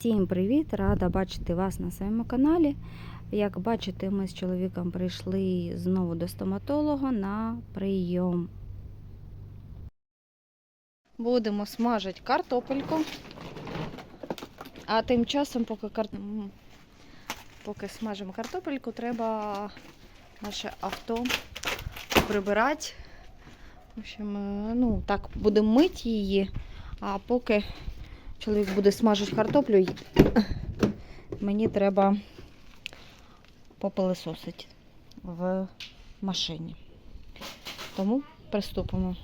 Всім привіт! Рада бачити вас на своєму каналі. Як бачите, ми з чоловіком прийшли знову до стоматолога на прийом. Будемо смажити картопельку. А тим часом, поки, кар... поки смажимо картопельку, треба наше авто прибирати. В общем, е, ну, так, будемо мити її, а поки чоловік буде смажити картоплю, мені треба попилисосити в машині. Тому приступимо.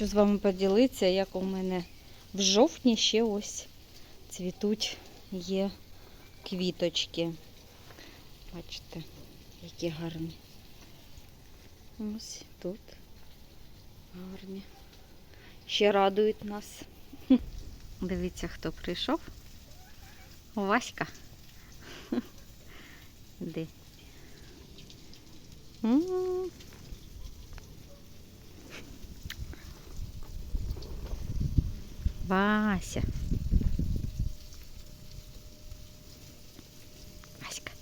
Хочу з вами поділитися, як у мене в жовтні ще ось цвітуть є квіточки. Бачите, які гарні. Ось тут гарні. Ще радують нас. Дивіться, хто прийшов. Васька. Де? Вася. Васька.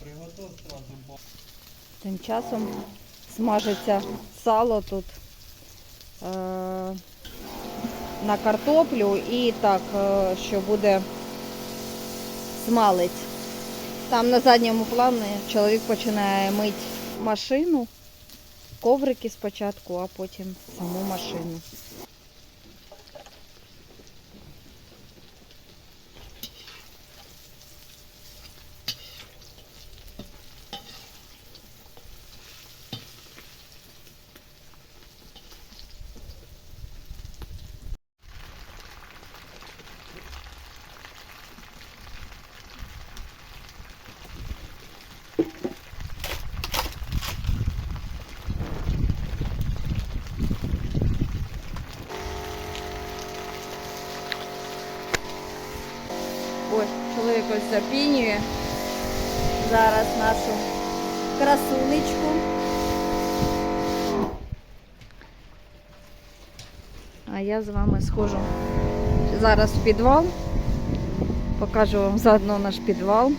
Приготов сразу Тим часом смажиться сало тут е- на картоплю і так, е, що буде смалить. Там на задньому плані чоловік починає мити машину, коврики спочатку, а потім саму машину. Ось, чоловік ось запінює зараз нашу красунечку. А я з вами схожу зараз в підвал. Покажу вам заодно наш підвал.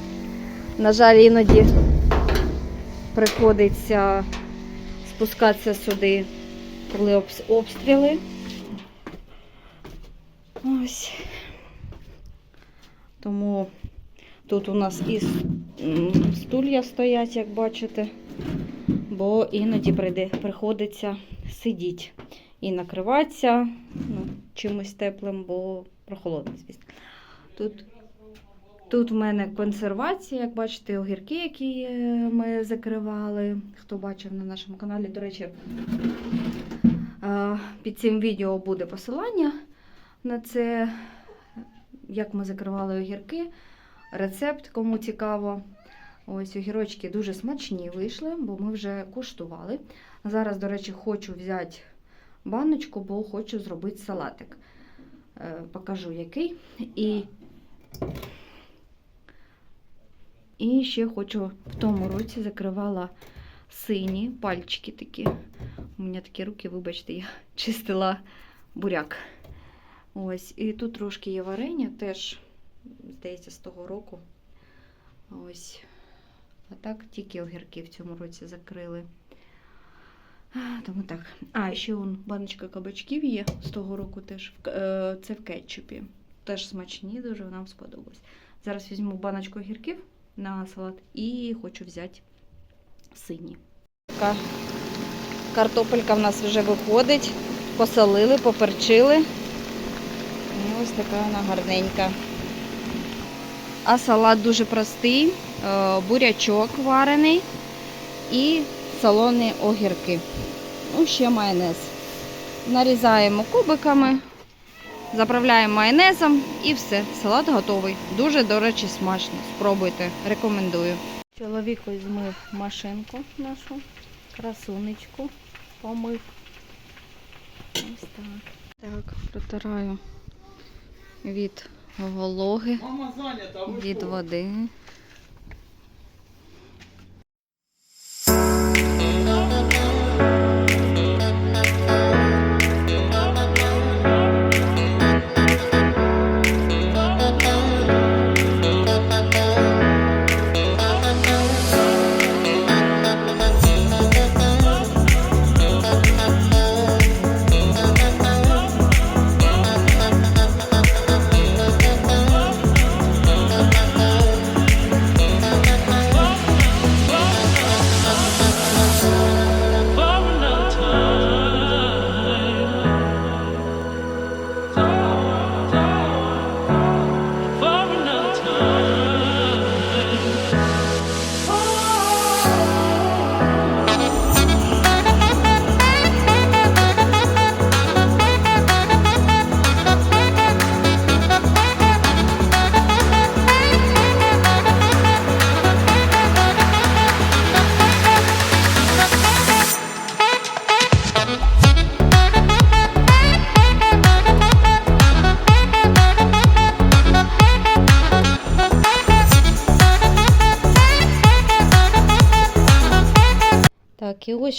На жаль, іноді приходиться спускатися сюди, коли обстріли. Ось. Тому тут у нас і стулья стоять, як бачите, бо іноді прийде, приходиться сидіти і накриватися ну, чимось теплим, бо прохолодно, звісно. Тут, тут в мене консервація, як бачите, огірки, які е, ми закривали. Хто бачив на нашому каналі, до речі, е, під цим відео буде посилання на це, як ми закривали огірки. Рецепт, кому цікаво. Ось огірочки дуже смачні вийшли, бо ми вже куштували. Зараз, до речі, хочу взяти баночку, бо хочу зробити салатик. Е, Покажу який. І, і ще хочу в тому році закривала сині пальчики такі. У мене такі руки, вибачте, я чистила буряк. Ось, і тут трошки є варення, теж, здається, з того року. Ось. А так тільки огірки в цьому році закрили. Тому так. А, ще вон баночка кабачків є з того року теж. е, Це в кетчупі. Теж смачні, дуже нам сподобалось. Зараз візьму баночку огірків на салат і хочу взяти сині. Така Картопелька в нас вже виходить. посолили, поперчили. І ось така вона гарненька. А салат дуже простий, е, бурячок варений і солоні огірки. Ну, ще майонез. Нарізаємо кубиками, заправляємо майонезом і все. Салат готовий. Дуже, до речі, смачно. Спробуйте, рекомендую. Чоловік ось змив машинку нашу, красунечку, помив. Ось так. Так, протираю від вологи, від води.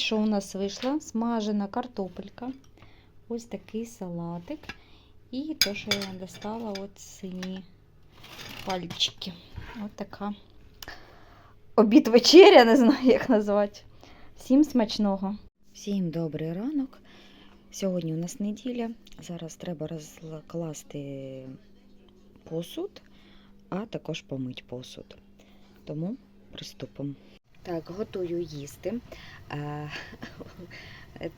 Що у нас вийшло. Смажена картопелька. Ось такий салатик. І те, що я достала, от сині пальчики. От така обід вечеря, не знаю, як назвати. Всім смачного. Всім добрий ранок. Сьогодні у нас неділя. Зараз треба розкласти посуд, а також помити посуд. Тому приступимо. Так, готую їсти. Е,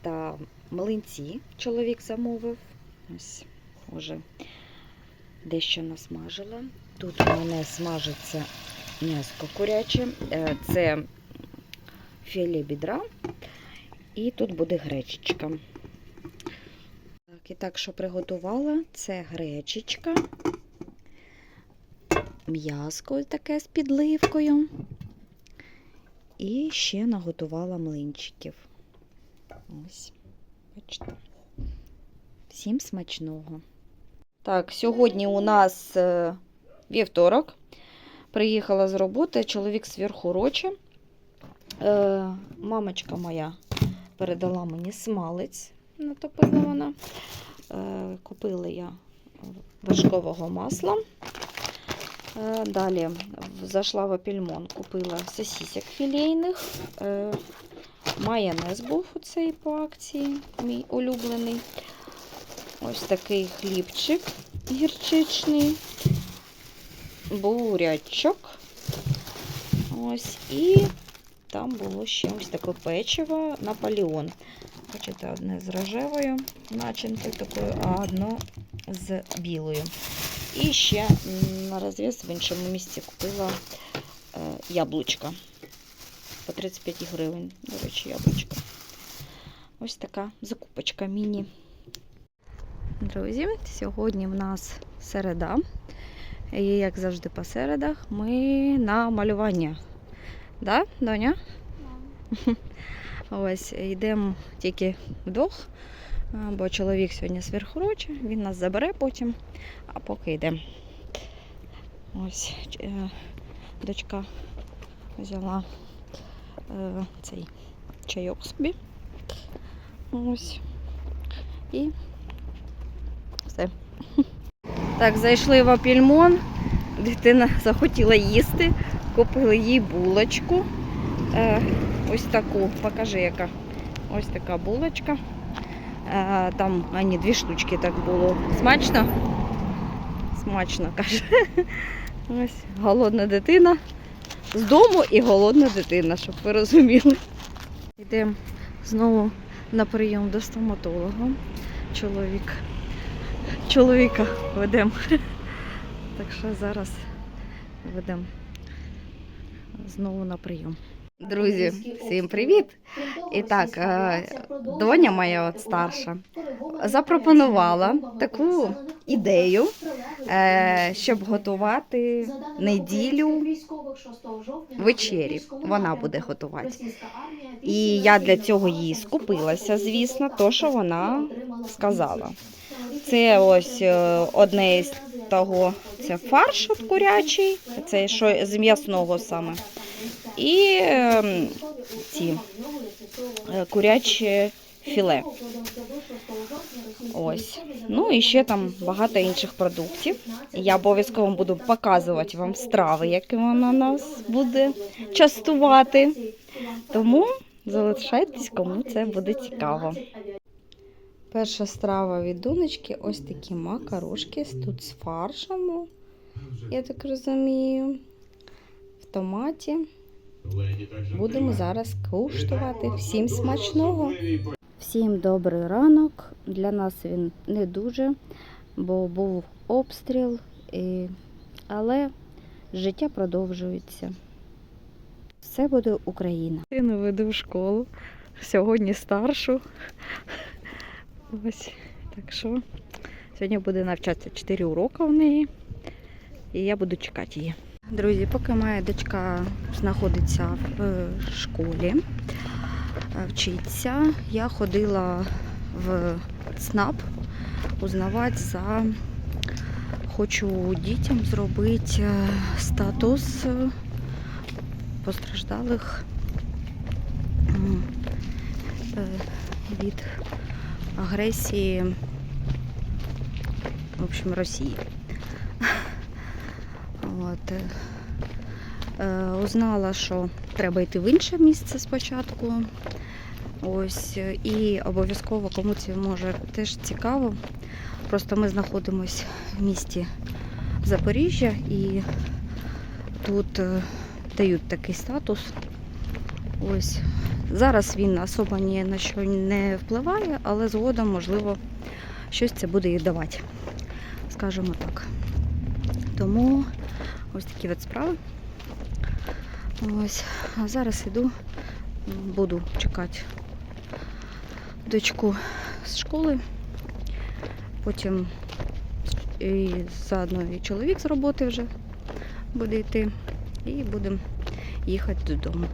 Це млинці чоловік замовив. Ось уже дещо насмажила. Тут у мене смажиться м'яско куряче. Е, Це філе бідра. І тут буде гречечка. Так, і так, що приготувала, це гречечка, м'яско таке з підливкою. І ще наготувала млинчиків. Ось, бачите. Всім смачного. Так, сьогодні у нас е, вівторок. Приїхала з роботи, чоловік сверхуроче. Е, мамочка моя передала мені смалець, натопила вона. Е, купила я вершкового масла. Е, Далі зайшла в Апельмон, купила сосісок філейних. Е, Майонез був у цей по акції, мій улюблений. Ось такий хлібчик гірчичний, бурячок. Ось, і там було ще ось таке печиво Наполеон. Бачите, одне з рожевою начинкою такою, а одно з білою. І ще на розв'яз в іншому місці купила е, яблучка. По 35 гривень, до речі, яблучка. Ось така закупочка міні. Друзі, сьогодні в нас середа. І як завжди по середах, ми на малювання. Да, Доня? Ось, йдемо тільки вдвох, а, бо чоловік сьогодні зверхуроче, він нас забере потім, а поки йдемо. Ось е, дочка взяла е, цей чайок собі. Ось. І все. Так, зайшли в Апільмон. Дитина захотіла їсти. Купили їй булочку. Е, ось таку. Покажи, яка. Ось така булочка. Е, там ані, дві штучки так було. Смачно? Смачно, каже. Ось голодна дитина. З дому і голодна дитина, щоб ви розуміли. Йдемо знову на прийом до стоматолога. чоловік. Чоловіка ведемо. Так що зараз ведемо знову на прийом. Друзі, всім привіт! І так, е, доня моя от старша запропонувала таку ідею, е, щоб готувати неділю вечері. Вона буде готувати. І я для цього її скупилася, звісно, то, що вона сказала. Це ось е, одне із того, це фарш от курячий, це що з м'ясного саме. І ем, ці е, куряче філе. Ось. Ну і ще там багато інших продуктів. Я обов'язково буду показувати вам страви, які вона нас буде частувати. Тому залишайтесь, кому це буде цікаво. Перша страва від донечки ось такі макарошки тут з фаршем, я так розумію, в томаті. Будемо зараз куштувати. Всім смачного! Всім добрий ранок. Для нас він не дуже, бо був обстріл, і... але життя продовжується. Все буде Україна. Сину веду в школу. Сьогодні старшу. Ось так що сьогодні буде навчатися 4 уроки у неї, і я буду чекати її. Друзі, поки моя дочка знаходиться в е, школі, е, вчиться, я ходила в ЦНАП узнавати за хочу дітям зробити е, статус постраждалих від агресії в общем, Росії. От. е, е, Узнала, що треба йти в інше місце спочатку. Ось, е, і обов'язково кому це може теж цікаво. Просто ми знаходимося в місті Запоріжжя і тут дають такий статус. Ось. Зараз він особо ні на що не впливає, але згодом, можливо, щось це буде і давати. Скажімо так. Тому ось такі от справи. Ось. А зараз йду, буду чекати дочку з школи. Потім і заодно і чоловік з роботи вже буде йти. І будемо їхати додому.